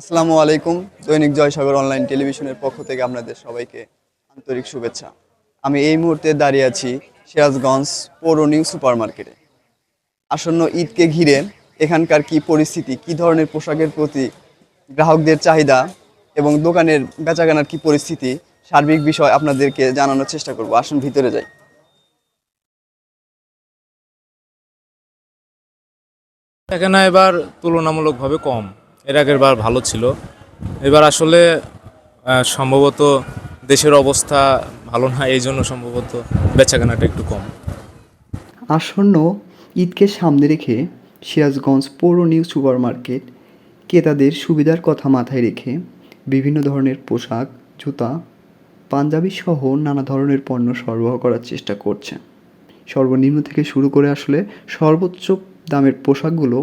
আসসালামু আলাইকুম। দৈনিক জয়সাগর অনলাইন টেলিভিশনের পক্ষ থেকে আপনাদের সবাইকে আন্তরিক শুভেচ্ছা। আমি এই মুহূর্তে দাঁড়িয়ে আছি সিরাজগঞ্জ পৌর নিউ সুপার মার্কেটে আসন্ন ঈদকে ঘিরে এখানকার কি পরিস্থিতি, কি ধরনের পোশাকের প্রতি গ্রাহকদের চাহিদা এবং দোকানের বেচাকেনার কি পরিস্থিতি, সার্বিক বিষয় আপনাদেরকে জানানোর চেষ্টা করব। আসুন ভিতরে যাই। এখানে এবার তুলনামূলকভাবে কম। এর আগের বার ভালো ছিল। এবার আসলে সম্ভবত দেশের অবস্থা ভালো না, এই জন্য সম্ভবত বেচাকেনাটা একটু কম। আসন্ন ঈদকে সামনে রেখে সিরাজগঞ্জ পৌর নিউ সুপার মার্কেট ক্রেতাদের সুবিধার কথা মাথায় রেখে বিভিন্ন ধরনের পোশাক, জুতা, পাঞ্জাবি সহ নানা ধরনের পণ্য সরবরাহ করার চেষ্টা করছে। সর্বনিম্ন থেকে শুরু করে আসলে সর্বোচ্চ দামের পোশাকগুলো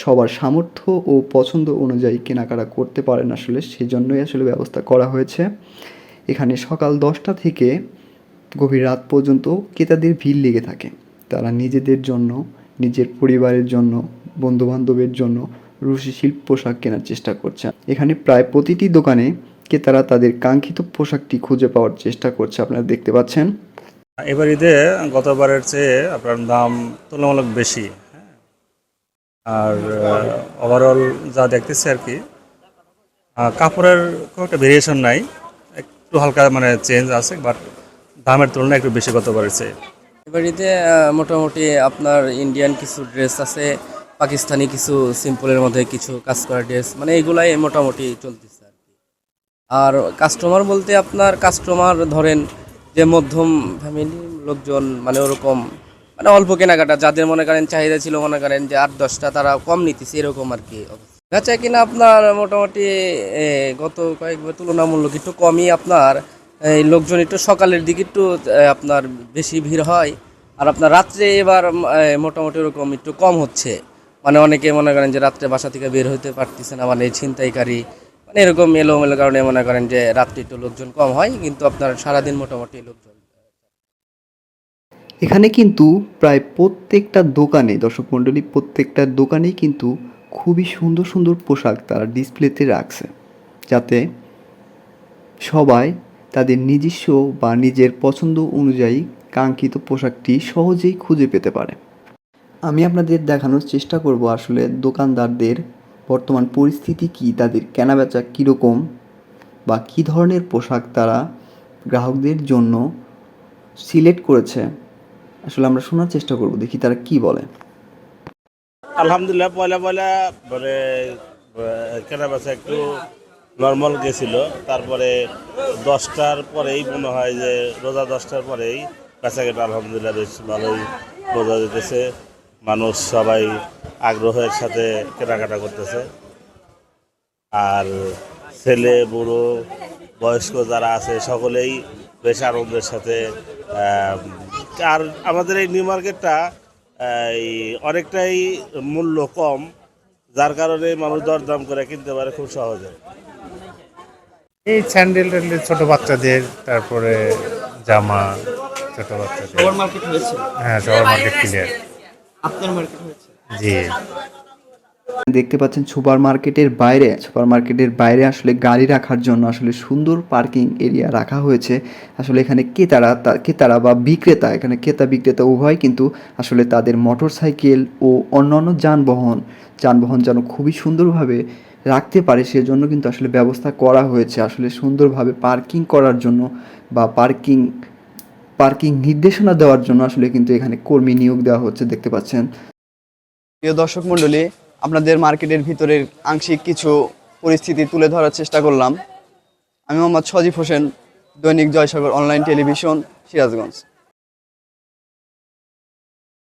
সবার সামর্থ্য ও পছন্দ অনুযায়ী কেনাকাটা করতে পারেন আসলে, সেজন্যই আসলে ব্যবস্থা করা হয়েছে। এখানে সকাল দশটা থেকে গভীর রাত পর্যন্ত ক্রেতাদের ভিড় লেগে থাকে। তারা নিজেদের জন্য, নিজের পরিবারের জন্য, বন্ধুবান্ধবের জন্য রুশি শিল্প পোশাক কেনার চেষ্টা করছে। এখানে প্রায় প্রতিটি দোকানে ক্রেতারা তাদের কাঙ্ক্ষিত পোশাকটি খুঁজে পাওয়ার চেষ্টা করছে, আপনারা দেখতে পাচ্ছেন। এবার ঈদে গতবারের চেয়ে আপনার দাম তুলনামূলক বেশি। আর ওভারঅল যা দেখতেছি আর কি কাপড়ের খুব একটা ভেরিয়েশন নাই। একটু হালকা মানে চেঞ্জ আছে বাট দামের তুলনায় একটু বেশি গতবারের চেয়ে। এবাড়িতে মোটামুটি আপনার ইন্ডিয়ান কিছু ড্রেস আছে, পাকিস্তানি কিছু সিম্পলের মধ্যে কিছু কাজ করা ড্রেস মানে এগুলাই মোটামুটি চলতেছে আর কি। আর কাস্টমার বলতে আপনার কাস্টমার ধরেন যে মধ্যম ফ্যামিলি লোকজন মানে ওরকম মানে অল্প কেনাকাটা, যাদের মনে করেন চাহিদা ছিল, মনে করেন যে আট, দশটা তারা কম নিতেছে, এরকম আর কি। বেচা কিনা আপনার মোটামুটি গত কয়েকবার তুলনামূলক একটু কমই আপনার। এই লোকজন একটু সকালের দিকে একটু আপনার বেশি ভিড় হয়, আর আপনার রাত্রে এবার মোটামুটি ওরকম একটু কম হচ্ছে। মানে অনেকে মনে করেন যে রাত্রে বাসা থেকে বের হতে পারতেছে না মানে ছিনতাইকারী মানে এরকম এলোমেলো কারণে মনে করেন যে রাত্রে একটু লোকজন কম হয়, কিন্তু আপনার সারাদিন মোটামুটি লোকজন এখানে কিন্তু প্রায় প্রত্যেকটা দোকানে, দর্শক মণ্ডলী, প্রত্যেকটা দোকানেই কিন্তু খুবই সুন্দর সুন্দর পোশাক তারা ডিসপ্লেতে রাখছে। যাতে সবাই তাদের নিজস্ব বা নিজের পছন্দ অনুযায়ী কাঙ্ক্ষিত পোশাকটি সহজেই খুঁজে পেতে পারে। আমি আপনাদের দেখানোর চেষ্টা করব আসলে দোকানদারদের বর্তমান পরিস্থিতি কি, তাদের কেনাবেচা কীরকম বা কী ধরনের পোশাক তারা গ্রাহকদের জন্য সিলেক্ট করেছে। আসলে আমরা শোনার চেষ্টা করব, দেখি তারা কি বলে। আলহামদুলিল্লাহ, পয়লা পয়লা মানে কেনা বেচা একটু নর্মাল গেছিল। তারপরে দশটার পরেই মনে হয় যে রোজা দশটার পরেই বেচা কেনা আলহামদুলিল্লাহ বেশ ভালোই বোঝা যেতেছে মানুষ সবাই আগ্রহের সাথে কেনাকাটা করতেছে। আর ছেলে, বুড়ো, বয়স্ক যারা আছে, সকলেই বেশ আনন্দের সাথে আর আমাদের এই নিউ মার্কেটটা এই অনেকটাই মূল্য কম যার কারণে মানুষ দরদাম করে কিনতে পারে খুব সহজে। এই স্যান্ডেল ট্যান্ডেল ছোট বাচ্চাদের তারপরে জামা ছোট বাচ্চাদের। হ্যাঁ সবার মার্কেট ক্লিয়ার আপনার মার্কেট হয়েছে? জি। দেখতে পাচ্ছেন সুপার মার্কেটের বাইরে। সুপার মার্কেটের বাইরে আসলে গাড়ি রাখার জন্য আসলে সুন্দর পার্কিং এরিয়া রাখা হয়েছে। আসলে এখানে ক্রেতারা ক্রেতারা বা বিক্রেতা, এখানে ক্রেতা, বিক্রেতা উভয় কিন্তু আসলে তাদের মোটর সাইকেল ও অন্যান্য যানবাহন যানবাহন যেন খুবই সুন্দরভাবে রাখতে পারে সেজন্য কিন্তু আসলে ব্যবস্থা করা হয়েছে। আসলে সুন্দরভাবে পার্কিং করার জন্য বা পার্কিং পার্কিং নির্দেশনা দেওয়ার জন্য আসলে কিন্তু এখানে কর্মী নিয়োগ দেওয়া হচ্ছে, দেখতে পাচ্ছেন। প্রিয় দর্শক মণ্ডলী আপনাদের মার্কেটের ভিতরের আংশিক কিছু পরিস্থিতি তুলে ধরার চেষ্টা করলাম। আমি মোহাম্মদ সজীব হোসেন, দৈনিক জয়সাগর অনলাইন টেলিভিশন সিরাজগঞ্জ।